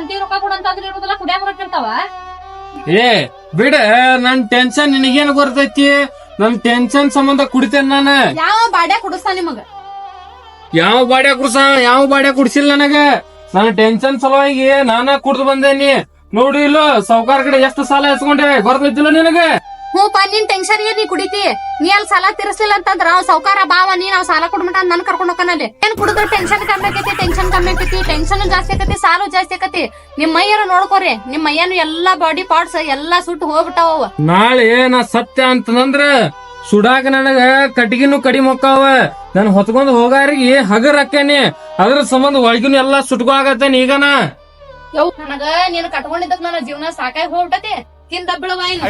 ಸಂತಿ ರೊಕ್ಕ ಕೊಡಂತ ಅಂದ್ರೆ ಇರೋದಿಲ್ಲ ಬರತ್ತಿರ್ತಾವ ಏ ಬಿಡ ನನ್ ಟೆನ್ಷನ್ ನಿನಗೇನ್ ಬರ್ತೈತಿ ನನ್ ಟೆನ್ಷನ್ ಸಂಬಂಧ ಕುಡಿತೇನೆ ನಾನು. ಯಾವ ಬಾಡ್ಯಾ ಕುಡಿಸ್ತಾ ನಿಮಗ? ಯಾವ ಬಾಡ್ಯ ಕುಡ್ಸ ಯಾವ ಬಾಡ್ಯ ಕುಡಿಸಿಲ್ಲ ನನಗ? ನನ್ನ ಟೆನ್ಷನ್ ಸಲುವಾಗಿ ನಾನ ಕುಡ್ದು ಬಂದೇನಿ. ನೋಡಿ ಇಲ್ಲ ಸಾವ್ಕಾರ ಕಡೆ ಎಷ್ಟು ಸಾಲ ಎಸ್ಕೊಂಡೆ ಗೊತ್ತೈತಿಲ್ಲ ನಿನಗ? ಹ್ಞೂ ಪಾ ನಿನ್ ಟೆನ್ಷನ್ ನೀ ಕುಡಿತಿ? ನೀ ಅಲ್ಲಿ ಸಾಲ ತೀರಿಸಲಿಲ್ಲ ಅಂತಂದ್ರ ಅವ್ ಸೌಕಾರ ಬಾವ ನೀ ನಾವ್ ಸಾಲ ಕೊಡ್ಬಿಟ್ಟ ನನ್ ಕರ್ಕೊಂಡ್ ಹೋಗ್ಕನಲ್ಲಿ ಏನ್ ಕುಡಿದ್ರೆ ಟೆನ್ಷನ್ ಕಮ್ಮಿ ಆಕೈತಿ ಟೆನ್ಷನ್ ಕಮ್ಮಿ ಆಕೈತಿ ಟೆನ್ಷನ್ ಜಾಸ್ತಿ ಆಕತಿ ಸಾಲು ಜಾಸ್ತಿ ಆಕತಿ. ನಿಮ್ ಮೈಯಾರ ನೋಡ್ಕೋರಿ ನಿಮ್ ಮೈಯನು ಎಲ್ಲಾ ಬಾಡಿ ಪಾರ್ಟ್ಸ್ ಎಲ್ಲಾ ಸುಟ್ಟು ಹೋಗ್ಬಿಟ್ಟಾವ ನಾಳೆ ನಾ ಸತ್ಯ ಅಂತಂದ್ರ ಸುಡಾಕ ನನಗ ಕಟ್ಟಿಗಿನು ಕಡಿಮೆ ಹೊಕ್ಕಾವ. ನನ್ ಹೊತ್ಕೊಂಡ್ ಹೋಗಾರಿಗೆ ಹಗರ್ ಹಾಕೇನಿ ಅದ್ರ ಸಂಬಂಧ ಒಳಗಿನ ಎಲ್ಲಾ ಸುಟ್ಕೊಳಕತ್ತೇನಿ ಈಗನ? ಯವ್ ನನಗ ನೀನ್ ಕಟ್ಕೊಂಡಿದ್ದಕ್ ನನ್ನ ಜೀವನ ಸಾಕಾಗಿ ಹೋಗ್ಬಿಟ್ಟತಿ. ತಿಂದ ಇನ್ನು.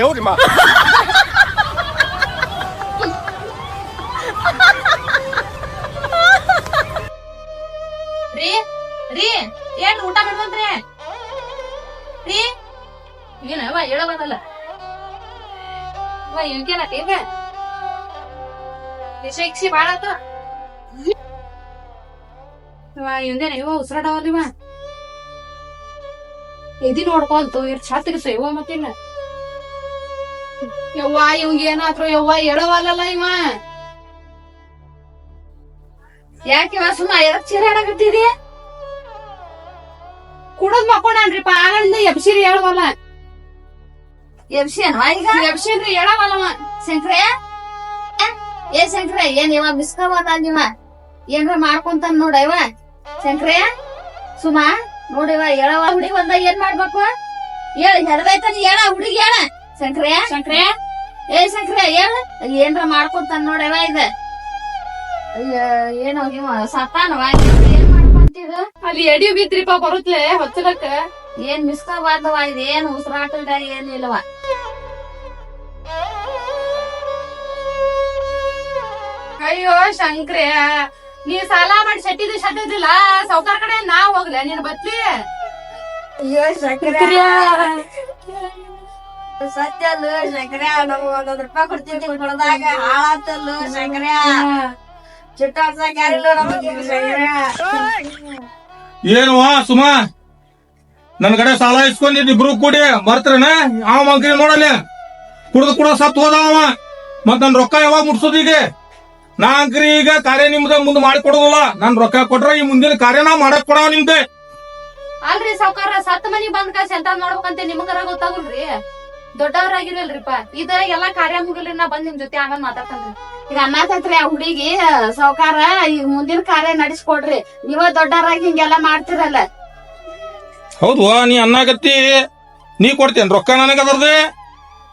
ರೀ ರೀ ಏನ್ ಊಟ ಮಾಡ್ಬಂದ್ರಿ ರೀ ಏನವ ಹೇಳವದಲ್ಲ ಇವನ್ಕೇನತಿ ಈಗ ನಿಶಿಕ್ಷಿ ಬಾಳ ಆತ. ಇವಂದೇನ ಇವ ಉಸಿರಾಡವಲ್ಲ ಇವ. ಇದಿ ನೋಡ್ಕೊಲ್ತು ಇರ್ ಛಾತಿರ್ತ ಇವ ಮತ್ತಿಲ್ಲ ಯವ್ವ ಇವಂಗ ಏನಾದ್ರು ಯವ್ವ ಹೇಳವಲ್ಲಲ್ಲ ಇವ? ಯಾಕೆ ಸುಮ್ಮ ಎದಕ್ ಚೀರಾಡಕತ್ತೀರಿ ಕುಡದ್ ಮಕ್ಕೊಂಡ್ರಿಪ್ಪ ಆಗಳಿಂದ ಎಬ್ಸಿರಿ ಹೇಳವಲ್ಲ ಎಬ್ಸಿಯನ್ವಾ ಈಗ? ಎಬ್ಸಿನ್ರಿ ಹೇಳವಲ್ಲವ ಶಂಕ್ರೆ? ಏ ಶಂಕ್ರೆ ಏನ್ ಇವ ಬಿಸ್ಕೋಬೋದ ನೀವ? ಏನ್ರ ಮಾಡ್ಕೊಂತಾನ ನೋಡ ಇವ? ಶಂಕ್ರೆ ಸುಮಾ ನೋಡಿವ ಹೇಳವ ಹುಡುಗಿ ಒಂದ ಏನ್ ಮಾಡ್ಬೇಕು? ಹೇಳ ಹೆಡ್ದೈತಾನ ಹೇಳ ಹುಡುಗಿ ಹೇಳ. ಶಂಕ್ರೆ ಶಂಕ್ರೆ ಏ ಶಂಕ್ರೆ ಹೇಳ ಏನ್ರ ಮಾಡ್ಕೊಂತಾನ ನೋಡವ ಇದ? ಅಯ್ಯ, ಏನೋ ಇವ ಸತ್ತಾನವ? ಏನ್ ಮಾಡ್ಕೊಂತೀರ? ಅಲ್ಲಿ ಎಡಿ ಬಿದ್ರಿಪ್ಪ ಬರುತ್ಲೆ ಹೊಚ್ಚಲಕ್ಕ. ಏನ್ ಮಿಸ್ಕೋಬಾರ್ದವ ಇದು ಏನ್ ಉಸಿರಾಟದ ಏನಿಲ್ಲವ ಅಯ್ಯೋ ಶಂಕ್ರೆ ನೀ ಸಾಲ ಮಾಡಿ ಶೆಟ್ಟಿದ್ ಶೆಟ್ಟಿದಿಲ್ಲ ಸೌಕರ್ ಕಡೆ ನಾ ಹೋಗ್ಲೆ ನೀನ್ ಬತ್ಲಿ ಅಯ್ಯೋ ಶಂಕ್ರೆ ಸತ್ಯಲ್ಲ ಶಂಕರ ನಮ್ಗ ಒಂದೊಂದ್ ರೂಪಾಯಿ ಕೊಡ್ತಿದ್ವಿ ಕೊಡದಾಗ ಹಾಳಾತಲ್ಲ ಶಂಕರ. ಚಿಟ್ಟಾಡ್ಸಕ್ ಯಾರಿಲ್ಲ ನಮಗೆ ಶಂಕರ. ಏನು ಸುಮಾ? ನನ್ ಕಡೆ ಸಾಲ ಇಸ್ಕೊಂಡಿದ್ ಇಬ್ರು ಕೂಡಿ ಬರ್ತಾರನ? ಅವ ಮಂಕ್ರಿ ನೋಡಲಿ. ಕುಡ್ದು ಕೂಡ ಸತ್ ಹೋದ ಅವ. ಮತ್ ನನ್ ರೊಕ್ಕ ಯಾವಾಗ ಮುಟ್ಸೋದ್ ಈಗ? ನಾ ಅಂಕ್ರಿ ಈಗ ಕಾರ್ಯ ನಿಮ್ದ ಮುಂದ್ ಮಾಡಿ ಕೊಡೋದಲ್ಲ. ನನ್ ರೊಕ್ಕ ಕೊಟ್ರ ಈ ಮುಂದಿನ ಕಾರ್ಯ ನಾ ಮಾಡಕ್ ಕೊಡವ ನಿಮ್ದೆ. ಅಲ್ರಿ ಸಾವ್ಕಾರ ಸತ್ ಮನಿಗ್ ಬಂದ್ ಕಳ್ಸಿ ಎಂತ ಮಾಡ್ಬೇಕಂತ ನಿಮಗರ ಗೊತ್ತಾಗುಲ್ರಿ? ದೊಡ್ಡವರಾಗಿರಲ್ರಿಪ್ಪ. ಇದ ಎಲ್ಲಾ ಕಾರ್ಯ ಮುಗಿಲ್ರಿ ನಾ ಬಂದ್ ನಿಮ್ ಜೊತೆ ಆಮೇಲೆ ಮಾತಾಡ್ತಾನ್ರಿ ಈಗ ಅನ್ನತೈತ್ರಿ ಆ ಹುಡುಗಿ ಸಾವ್ಕಾರ ಈಗ ಮುಂದಿನ ಕಾರ್ಯ ನಡೆಸ್ಕೊಡ್ರಿ. ನೀವ ದೊಡ್ಡವರಾಗಿ ಹಿಂಗೆಲ್ಲಾ ಮಾಡ್ತಿರಲ್ಲ. ಹೌದು ನೀ ಅನ್ನಾಗತ್ತಿ ನೀ ಕೊಡ್ತೇನ್ ರೊಕ್ಕ ನನಗ ಅದರ್ದೆ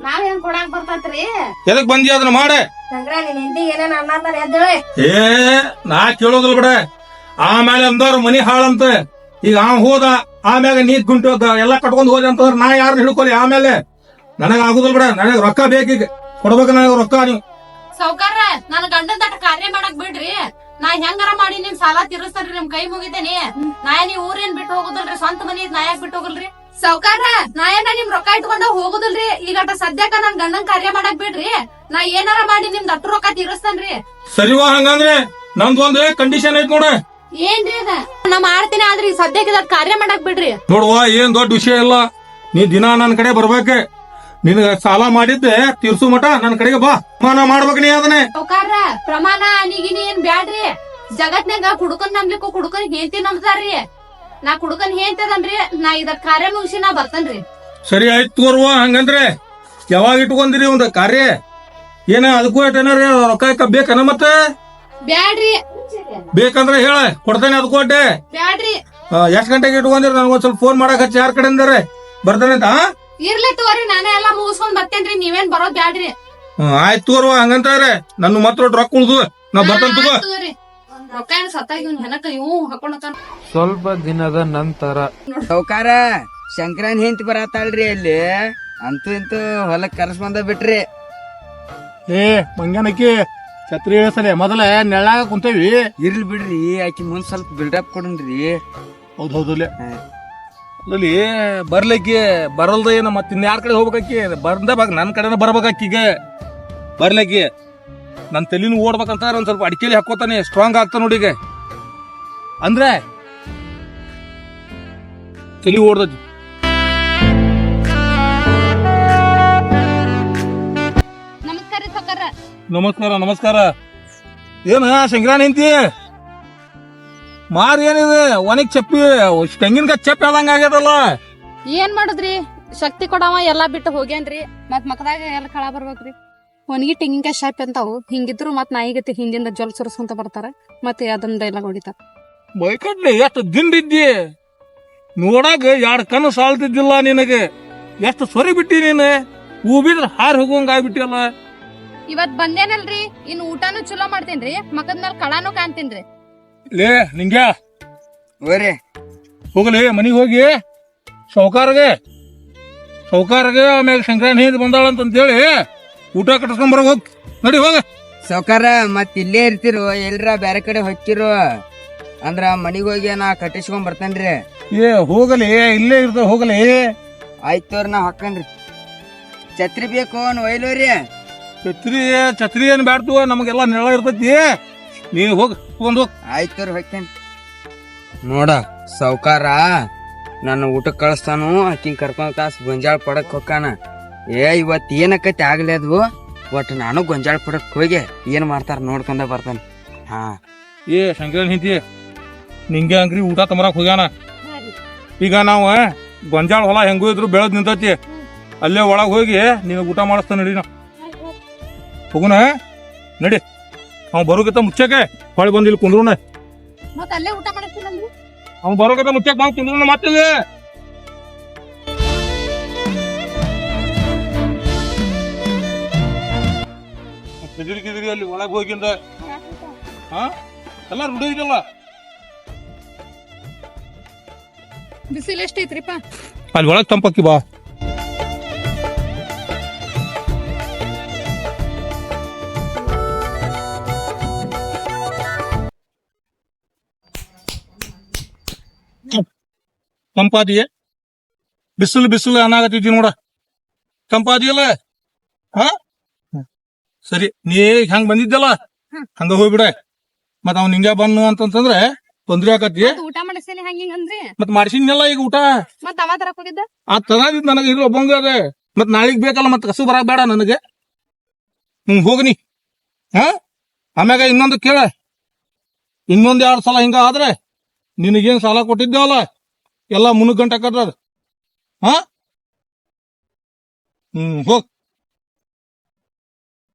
ನಾವೇನ್ ಕೊಡಾಕ್ ಬರ್ತೈತ್ರಿ? ಎದಕ್ ಬಂದಿ ಅದನ್ನ ಮಾಡೆ? ಶಂಕರ ನಿನ್ ಹಿಂದಿ ಏನೇನ್ ಅನ್ನತಾರ ಎದ್ದೇಳಿ ಏ ನಾ ಕೇಳೋದಿಲ್ಲ ಬಿಡ. ಆಮೇಲೆ ಅಂದವ್ರ ಮನಿ ಹಾಳಂತ. ಈಗ ಆ ಹೋದ ಆಮ್ಯಾಗ ನೀ ಗುಂಟು ಎಲ್ಲ ಕಟ್ಕೊಂಡ್ ಹೋದ ಅಂತಂದ್ರೆ ನಾ ಯಾರನ್ನ ಹಿಡ್ಕೊಲಿ? ಆಮೇಲೆ ನನಗ ಆಗುದಿಲ್ಲ ಬಿಡ. ನನಗ ರೊಕ್ಕ ಬೇಕೀಗ. ಕೊಡ್ಬೇಕು ನನಗ ರೊಕ್ಕ ನೀವು. ಸಾವ್ಕಾರ ನನ್ ಗಂಡನ್ ತಟ ಕಾರ್ಯ ಮಾಡಕ್ ಬಿಡ್ರಿ. ನಾ ಹೆಂಗಾರ ಮಾಡಿ ನಿಮ್ ಸಾಲ ತೀರಿಸ್ತಾರ್ರಿ ನಿಮ್ ಕೈ ಮುಗಿತೇನಿ. ನಾ ನೀ ಊರೇನ್ ಬಿಟ್ಟು ಹೋಗುದಿಲ್ರಿ? ಸ್ವಂತ ಮನಿ ನಾ ಯಾಕೆ ಬಿಟ್ಟು ಹೋಗಲ್ರಿ ಸಾವ್ಕಾರ ನಾ ಏನ ನಿಮ್ ರೊಕ್ಕ ಇಟ್ಕೊಂಡ ಹೋಗುದಿಲ್ರಿ. ಈಗಟ ಸದ್ಯಕ್ಕ ನನ್ ಗಂಡನ್ ಕಾರ್ಯ ಮಾಡಕ್ ಬಿಡ್ರಿ. ನಾ ಏನಾರ ಮಾಡಿ ನಿಮ್ ದಟ್ಟು ರೊಕ್ಕ ತೀರಿಸ್ತಾನ್ರಿ. ಸರಿವಾ ಹಂಗಂದ್ರೆ? ನಂದ್ ಒಂದ್ ಕಂಡೀಷನ್ ಐತ್ ನೋಡ. ಏನ್ರಿ ಅದ? ನಾ ಮಾಡ್ತೀನಿ ಆದ್ರಿ ಸದ್ಯಕ್ಕೆ ಕಾರ್ಯ ಮಾಡಕ್ ಬಿಡ್ರಿ. ನೋಡುವ ಏನ್ ದೊಡ್ಡ ವಿಷಯ ಇಲ್ಲ. ನೀ ದಿನ ನನ್ ಕಡೆ ಬರ್ಬೇಕ. ನಿನಗ ಸಾಲ ಮಾಡಿದ್ದೆ ತೀರ್ಸು ಮಟ ನನ್ ಕಡೆಗೆ ಬಾ. ಮಾನ ಮಾಡ್ಬೇಕು ನೀ ಅದನ್ನೇ. ಸಾವ್ಕಾರ ಪ್ರಮಾಣ ನೀಗಿನಿ ಏನ್ ಬ್ಯಾಡ್ರಿ? ಜಗತ್ನಾಗ ಹುಡುಕನ್ ನಂಬ್ಲಿಕ್ಕೂ ಹುಡುಕನ್ ಹೇಂತಿ ನಂಬ್ತಾರ್ರಿ. ನಾ ಹುಡುಕನ್ ಹೇಂತದನ್ರಿ ನಾ ಇದರ ಕಾರ್ಯ ಮುಗಿಸಿ ನಾ ಬರ್ತೇನ್ರಿ. ಸರಿ ಆಯ್ತು ತೋರುವ ಹಂಗಂದ್ರೆ ಯಾವಾಗ ಇಟ್ಕೊಂದಿರಿ ಒಂದ್ ಕಾರ್ಯ? ಏನ ಅದಕ್ಕೂ ಏನಾರ ರೊಕ್ಕ ಬೇಕನ ಮತ್ತೆ? ಬ್ಯಾಡ್ರಿ. ಬೇಕಂದ್ರೆ ಹೇಳ ಕೊಡ್ತೇನೆ ಅದಕ್ಕೂ ಅಟ್ಟೆ ಬ್ಯಾಡ್ರಿ. ಎಷ್ಟ್ ಗಂಟೆಗೆ ಇಟ್ಕೊಂಡಿರಿ? ನನ್ಗೊಂದ್ ಸ್ವಲ್ಪ ಫೋನ್ ಮಾಡಕ್ ಹಚ್ಚಿ ಯಾರ ಕಡೆ ಅಂದ್ರೆ? ಬರ್ತಾನೆ ಅಂತ ಆ? ಇರ್ಲಿ ತಗೋರಿ ನಾನೇ ಎಲ್ಲಾ ಮುಗಿಸ್ಕೊಂಡ್ ಬರ್ತೇನ್ರಿ ನೀವೇನ್ ಬರೋದ್ ಬ್ಯಾಡ್ರಿ. ಆಯ್ತು ಆಯ್ತ್ ತೋರುವ ಹಂಗಂತಾರೆ ನನ್ನ ಮಾತ್ರ ರೊಕ್ಕ ಉಳ್ದು ನಾ ಬರ್ತೇನೆ ತಗೋ. ಆಯ್ತ್ ತಗೋರಿ. ರೊಕ್ಕ ಏನ್ ಸತ್ತಾಗ ಇವ್ನ ಹೆನಕ ಇವ್ ಹಾಕೊಂಡತಾನ. ಸ್ವಲ್ಪ ದಿನದ ನಂತರ. ಸೌಕಾರ ಶಂಕರನ್ ಹೆಂಡತಿ ಬರತ್ತಾಳ್ರಿ ಅಲ್ಲಿ. ಅಂತೂ ಇಂತೂ ಹೊಲಕ್ ಕರ್ಸ್ ಬಂದ ಬಿಟ್ರಿ. ಏ ಮಂಗನಕ್ಕಿ ಛತ್ರಿ ಇಳಿಸಲೆ ಮೊದಲ ನೆಳ್ಳಾಗ ಕುಂತೇವಿ. ಇರ್ಲಿ ಬಿಡ್ರಿ ಆಕಿ ಮುಂದ್ ಸ್ವಲ್ಪ ಬಿಲ್ಡಪ್ ಕೊಡನ್ರಿ ಹೌದ್ ಹೌದಲ್ಲೇ ಅಲ್ಲಿ ಬರ್ಲಿಕ್ಕೆ ಬರಲ್ದ ಏನ ಮತ್ತೆ ಇನ್ಯಾರ ಕಡೆ ಹೋಗ್ಬೇಕಾಕಿ ಬಂದ ಬಾಗ ನನ್ನ ಕಡೆನ ಬರ್ಬೇಕಾಕೀಗ ಬರ್ಲಿಕ್ಕೆ. ನನ್ನ ತಲೆನೂ ಓಡ್ಬೇಕಂತ ಒಂದು ಸ್ವಲ್ಪ ಅಡಿಕೆಲಿ ಹಾಕೋತಾನೆ ಸ್ಟ್ರಾಂಗ್ ಆಗ್ತಾನೆ ನೋಡಿ ಈಗ. ಅಂದ್ರೆ? ತಲೆ ಓಡ್ದ ನಮಸ್ಕಾರ ನಮಸ್ಕಾರ ಏನ ಶಂಕರಾನ್ ನಿಂತಿ ಮಾರ್ ಏನಿದೆ? ಒನಕ್ ಚಪ್ಪಿ. ತೆಂಗಿನಕಾಯಿ ಚಪ್ಪಿ ಆದಂಗ ಆಗ್ಯದಲ್ಲ. ಏನ್ ಮಾಡಿದ್ರಿ? ಶಕ್ತಿ ಕೊಡವ ಎಲ್ಲಾ ಬಿಟ್ಟು ಹೋಗ್ಯಾನ್ರಿ. ಮತ್ ಮಕದಾಗ ಎಲ್ಲ ಕಳ ಬರ್ಬೇಕ್ರಿ. ಒಣಗಿ ತೆಂಗಿನಕಾಯಿ ಶಾಪ್ ಅಂತಾವು ಹಿಂಗಿದ್ರು ಮತ್ ನಾಯಿಗತಿ ಹಿಂದಿಂದ ಜೊಲ್ ಸುರಿಸ್ಕೊಂತ ಬರ್ತಾರ. ಮತ್ತೆ ಅದನ್ನ ಡೈಲಾಗ್ ಹೊಡಿತಾರ. ಬೈಕಡ್ಲಿ ಎಷ್ಟು ದಿಂಡಿದ್ದಿ ನೋಡಾಗ ಎರಡು ಕಣ್ಣು ಸಾಲ್ತಿದ್ದಿಲ್ಲ ನಿನಗೆ. ಎಷ್ಟು ಸೊರಿ ಬಿಟ್ಟಿ ನೀನು? ಹೂ ಬಿದ್ರ ಹಾರಿ ಹೋಗುವಂಗ ಆಗ್ಬಿಟ್ಟಿಯಲ್ಲ. ಇವತ್ ಬಂದೇನಲ್ರಿ? ಇನ್ ಊಟನು ಚಲೋ ಮಾಡ್ತೇನ್ರಿ. ಮಕದ ಮೇಲೆ ಕಳಾನು ಕಾಣ್ತೇನ್ರಿ. ಲೇ ನಿಂಗೆ? ಹೋಗ್ರಿ. ಹೋಗಲಿ ಮನೆಗೆ ಹೋಗಿ ಸೌಕಾರಗೆ ಸೌಕಾರಗೆ ಆಮೇಲೆ ಸಂಕ್ರಾಂತಿ ಹಿಂದೆ ಬಂದಾಳ ಅಂತಂತೇಳಿ ಊಟ ಕಟ್ಟಿಸ್ಕೊಂಡ್ ಬರೋ ಹೋಗ್. ನಡಿ ಹೋಗ. ಸೌಕಾರ ಮತ್ತೆ ಇಲ್ಲೇ ಇರ್ತಿರು ಎಲ್ರ ಬ್ಯಾರೆ ಕಡೆ ಹೊಕ್ಕಿರು ಅಂದ್ರ ಮನೆಗೆ ಹೋಗಿ ನಾ ಕಟ್ಟಿಸ್ಕೊಂಡ್ ಬರ್ತೇನ್ರಿ. ಏ ಹೋಗಲಿ ಇಲ್ಲೇ ಇರ್ತ ಹೋಗಲಿ. ಆಯ್ತು ತೋರ್ ನಾ ಹಾಕನ್ರಿ. ಛತ್ರಿ ಬೇಕು ಒಯ್ಲೋರಿ. ಛತ್ರಿ ಛತ್ರಿ ಏನ್ ಬ್ಯಾಡ್ತು ನಮಗೆಲ್ಲ ನೆಳ ಇರ್ತೈತಿ. ನೀ ಹೋಗ ಒಂದು ಹೋಗ್. ಆಯ್ತು ಕರ್ ಹೊಕ್ಕೇನ್ ನೋಡ ಸಾವ್ಕಾರ ನನ್ನ ಊಟಕ್ಕೆ ಕಳಿಸ್ತಾನು ಆಕಿನ್ ಕರ್ಕೊಂಡ್ ಕಾಸು ಗೊಂಜಾಳ ಪಡಕ್ ಹೊಕ್ಕಾನ ಏ ಇವತ್ತು ಏನಕ್ಕತಿ ಆಗ್ಲಿ ಅದು? ಒಟ್ಟು ನಾನು ಗೊಂಜಾಳ ಪಡಕ್ ಹೋಗಿ ಏನು ಮಾಡ್ತಾರ ನೋಡ್ಕೊಂಡ ಬರ್ತಾನೆ. ಹಾ. ಏ ಶಂಕರನ್ ಹಿಂತಿ ನಿಂಗೆ ಅಂಗ್ರಿ ಊಟ ತಮರಕ್ ಹೋಗ್ಯಾನ? ಈಗ ನಾವು ಗೊಂಜಾಳ ಹೊಲ ಹೆಂಗೂ ಇದ್ರು ಬೆಳೆದ್ ನಿಂತೈತಿ. ಅಲ್ಲೇ ಒಳಗೆ ಹೋಗಿ ನೀವು ಊಟ ಮಾಡಿಸ್ತಾನ ನಡಿ ನಾ. ಹೋಗುನ? ನಡಿ. ಅವ್ ಬರೋಕಿಂತ ಮುಚ್ಚಕ್ಕೆ ಹೊಳಿ ಬಂದು ಇಲ್ಲಿ ಕುಂದ್ರುನ ಮತ್ ಅಲ್ಲೇ ಊಟ ಮಾಡ್ತೀನಲ್ರಿ ಅವ್ ಬರೋಕಿಂತ ಮುಚ್ಚಕ್ ಬಂದ್ ಕುಂದ್ರುನ ಮತ್ತೆ ಕಿದಿರಿ ಕಿದಿರಿ ಅಲ್ಲಿ ಒಳಗ್ ಹೋಗಿಂದ ಹಾ ಎಲ್ಲ ರೂಢಿ ಇದೆಯಲ್ಲ ಬಿಸಿಲು ಎಷ್ಟೈತ್ರಿಪ್ಪ ಅಲ್ಲಿ ಒಳಗ್ ತಂಪಕ್ಕಿ ಬಾ ತಂಪಾದಿಯೇ? ಬಿಸಿಲು ಬಿಸಿಲು ಅನಾಗತೈತಿ ನೋಡ. ತಂಪಾದಿಯಲ್ಲ? ಹಾ? ಸರಿ ನೀ ಹೆಂಗ್ ಬಂದಿದ್ದಲ್ಲ? ಹಂಗ ಹೋಗ್ಬಿಡ. ಮತ್ ಅವ್ನ ಹಿಂಗ ಬನ್ನು ಅಂತಂತಂದ್ರೆ ತೊಂದ್ರೆ ಆಕತಿ ಮತ್ತ್ ಊಟ ಮಾಡಿಸ್ತೇನೆ ಹಂಗಿಂಗ್ ಅಂದ್ರಿ? ಮತ್ ಮಾಡ್ಸಿದ್ನಲ್ಲ ಈಗ ಊಟ? ಮತ್ ಅವ ತರಕ್ ಹೋಗಿದ್ದ? ಆ ತನದಿದ್ ನನಗೆ ಇರೋ ಒಬ್ಬಂಗ ಅದ. ಮತ್ ನಾಳಿಗ್ ಬೇಕಲ್ಲ ಮತ್ ಕಸು ಬರಕ್ ಬೇಡ ನನಗೆ. ಹ್ಮ್ ಹೋಗ್ನಿ ಹಾ? ಆಮ್ಯಾಗ ಇನ್ನೊಂದು ಕೇಳ. ಇನ್ನೊಂದ್ ಎರಡ್ ಸಲ ಹಿಂಗ ಆದ್ರೆ ನಿನಗೇನ್ ಸಾಲ ಕೊಟ್ಟಿದ್ದೇವಲ್ಲ? ಎಲ್ಲ ಮುನ್ನೂರ್ ಗಂಟೆ ಕಟ್ಟದ ಹಾ? ಹ್ಮ್ ಹೋಗ್.